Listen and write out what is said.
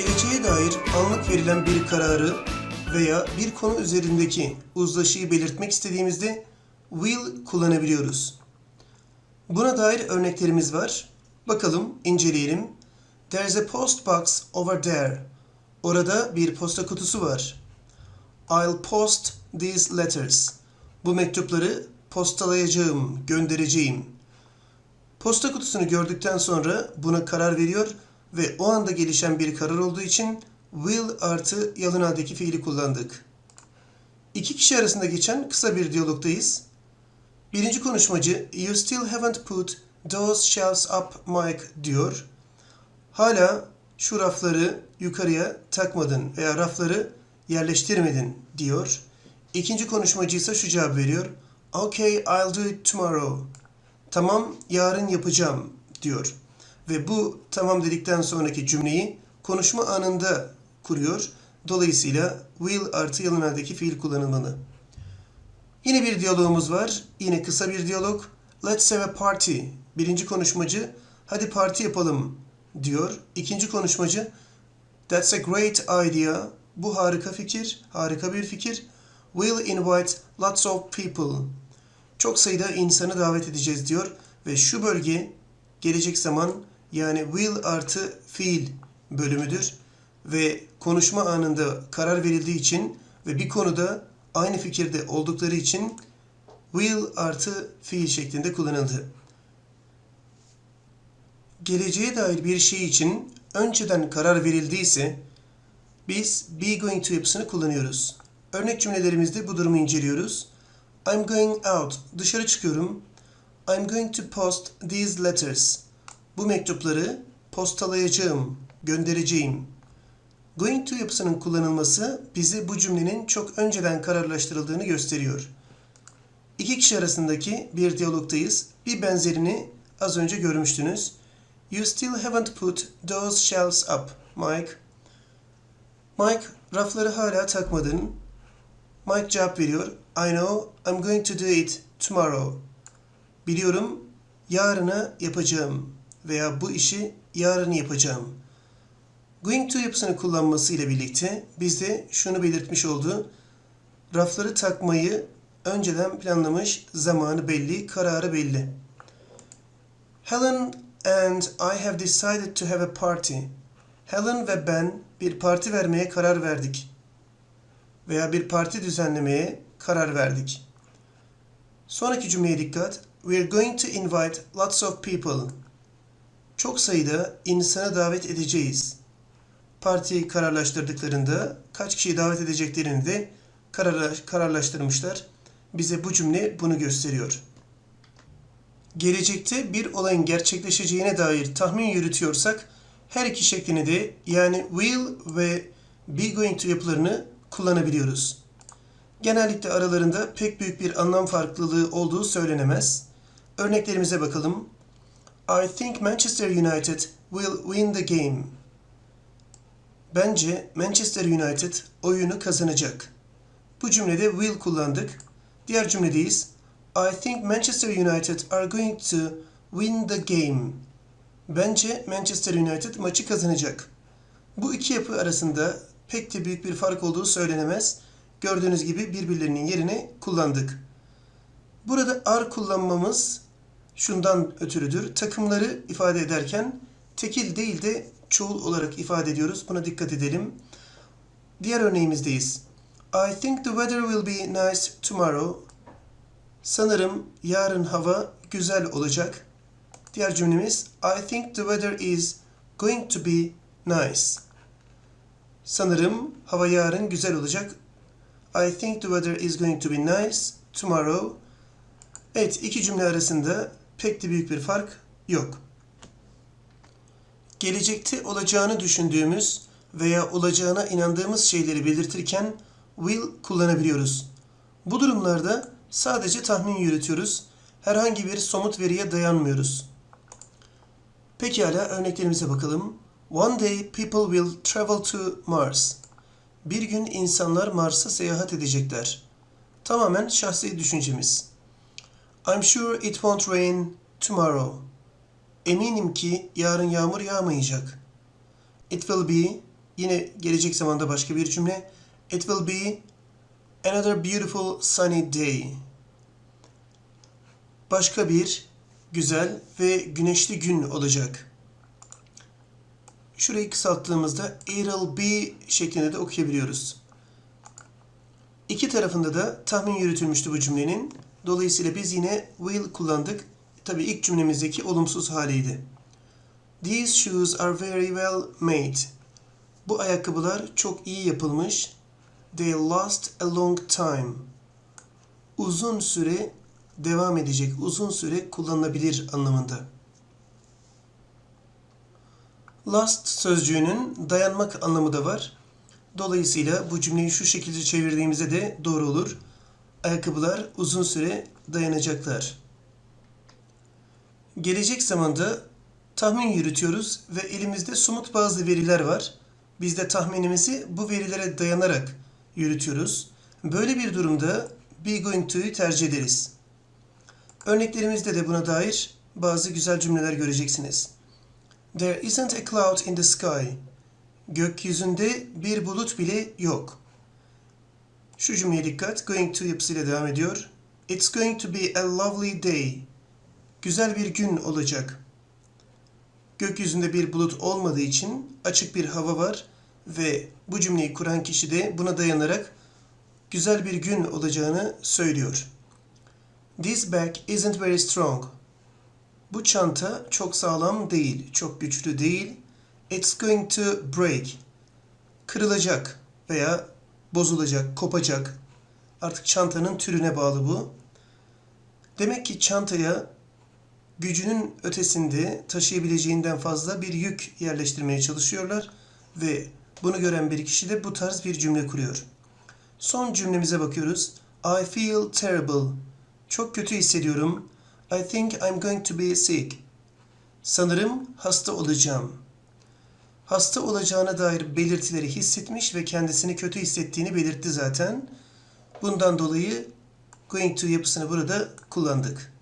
Geleceğe dair anlık verilen bir kararı veya bir konu üzerindeki uzlaşıyı belirtmek istediğimizde will kullanabiliyoruz. Buna dair örneklerimiz var. Bakalım, inceleyelim. There's a post box over there. Orada bir posta kutusu var. I'll post these letters. Bu mektupları postalayacağım, göndereceğim. Posta kutusunu gördükten sonra buna karar veriyor ve o anda gelişen bir karar olduğu için will artı yalın haldeki fiili kullandık. İki kişi arasında geçen kısa bir diyalogdayız. Birinci konuşmacı You still haven't put those shelves up Mike diyor. Hala şu rafları yukarıya takmadın veya rafları yerleştirmedin diyor. İkinci konuşmacı ise şu cevap veriyor. Okay, I'll do it tomorrow. Tamam, yarın yapacağım diyor. Ve bu tamam dedikten sonraki cümleyi konuşma anında kuruyor. Dolayısıyla will artı yalın haldeki fiil kullanılmalı. Yine bir diyalogumuz var. Yine kısa bir diyalog. Let's have a party. Birinci konuşmacı hadi parti yapalım diyor. İkinci konuşmacı That's a great idea. Bu harika fikir, harika bir fikir. We'll invite lots of people. Çok sayıda insanı davet edeceğiz diyor ve şu bölge gelecek zaman yani will artı fiil bölümüdür ve konuşma anında karar verildiği için ve bir konuda aynı fikirde oldukları için will artı fiil şeklinde kullanıldı. Geleceğe dair bir şey için önceden karar verildiyse biz be going to yapısını kullanıyoruz. Örnek cümlelerimizde bu durumu inceliyoruz. I'm going out. Dışarı çıkıyorum. I'm going to post these letters. Bu mektupları postalayacağım, göndereceğim. Going to yapısının kullanılması bize bu cümlenin çok önceden kararlaştırıldığını gösteriyor. İki kişi arasındaki bir diyalogdayız. Bir benzerini az önce görmüştünüz. You still haven't put those shelves up, Mike. Mike, rafları hala takmadın. Mike cevap veriyor. I know, I'm going to do it tomorrow. Biliyorum, yarına yapacağım veya bu işi yarın yapacağım. Going to yapısını kullanması ile birlikte bizde şunu belirtmiş oldu. Rafları takmayı önceden planlamış, zamanı belli, kararı belli. Helen and I have decided to have a party. Helen ve ben bir parti vermeye karar verdik. Veya bir parti düzenlemeye karar verdik. Sonraki cümleye dikkat. We're going to invite lots of people. Çok sayıda insanı davet edeceğiz. Partiyi kararlaştırdıklarında kaç kişiyi davet edeceklerini de karar, kararlaştırmışlar. Bize bu cümle bunu gösteriyor. Gelecekte bir olayın gerçekleşeceğine dair tahmin yürütüyorsak her iki şeklini de yani will ve be going to yapılarını kullanabiliyoruz. Genellikle aralarında pek büyük bir anlam farklılığı olduğu söylenemez. Örneklerimize bakalım. I think Manchester United will win the game. Bence Manchester United oyunu kazanacak. Bu cümlede will kullandık. Diğer cümledeyiz. I think Manchester United are going to win the game. Bence Manchester United maçı kazanacak. Bu iki yapı arasında pek de büyük bir fark olduğu söylenemez. Gördüğünüz gibi birbirlerinin yerine kullandık. Burada are kullanmamız şundan ötürüdür. Takımları ifade ederken tekil değil de çoğul olarak ifade ediyoruz. Buna dikkat edelim. Diğer örneğimizdeyiz. I think the weather will be nice tomorrow. Sanırım yarın hava güzel olacak. Diğer cümlemiz I think the weather is going to be nice. Sanırım hava yarın güzel olacak. I think the weather is going to be nice tomorrow. Evet, iki cümle arasında pek de büyük bir fark yok. Gelecekte olacağını düşündüğümüz veya olacağına inandığımız şeyleri belirtirken will kullanabiliyoruz. Bu durumlarda sadece tahmin yürütüyoruz. Herhangi bir somut veriye dayanmıyoruz. Pekala örneklerimize bakalım. One day people will travel to Mars. Bir gün insanlar Mars'a seyahat edecekler. Tamamen şahsi düşüncemiz. I'm sure it won't rain tomorrow. Eminim ki yarın yağmur yağmayacak. It will be yine gelecek zamanda başka bir cümle. It will be another beautiful sunny day. Başka bir güzel ve güneşli gün olacak. Şurayı kısalttığımızda it'll be şeklinde de okuyabiliyoruz. İki tarafında da tahmin yürütülmüştü bu cümlenin. Dolayısıyla biz yine will kullandık. Tabii ilk cümlemizdeki olumsuz haliydi. These shoes are very well made. Bu ayakkabılar çok iyi yapılmış. They last a long time. Uzun süre devam edecek, uzun süre kullanılabilir anlamında. Last sözcüğünün dayanmak anlamı da var. Dolayısıyla bu cümleyi şu şekilde çevirdiğimizde de doğru olur. Ayakkabılar uzun süre dayanacaklar. Gelecek zamanda tahmin yürütüyoruz ve elimizde somut bazı veriler var. Biz de tahminimizi bu verilere dayanarak yürütüyoruz. Böyle bir durumda be going to'yu tercih ederiz. Örneklerimizde de buna dair bazı güzel cümleler göreceksiniz. There isn't a cloud in the sky. Gökyüzünde bir bulut bile yok. Şu cümleye dikkat. Going to yapısıyla devam ediyor. It's going to be a lovely day. Güzel bir gün olacak. Gökyüzünde bir bulut olmadığı için açık bir hava var ve bu cümleyi kuran kişi de buna dayanarak güzel bir gün olacağını söylüyor. This bag isn't very strong. Bu çanta çok sağlam değil, çok güçlü değil. It's going to break. Kırılacak veya bozulacak, kopacak. Artık çantanın türüne bağlı bu. Demek ki çantaya gücünün ötesinde taşıyabileceğinden fazla bir yük yerleştirmeye çalışıyorlar ve bunu gören bir kişi de bu tarz bir cümle kuruyor. Son cümlemize bakıyoruz. I feel terrible. Çok kötü hissediyorum. I think I'm going to be sick. Sanırım hasta olacağım. Hasta olacağına dair belirtileri hissetmiş ve kendisini kötü hissettiğini belirtti zaten. Bundan dolayı going to yapısını burada kullandık.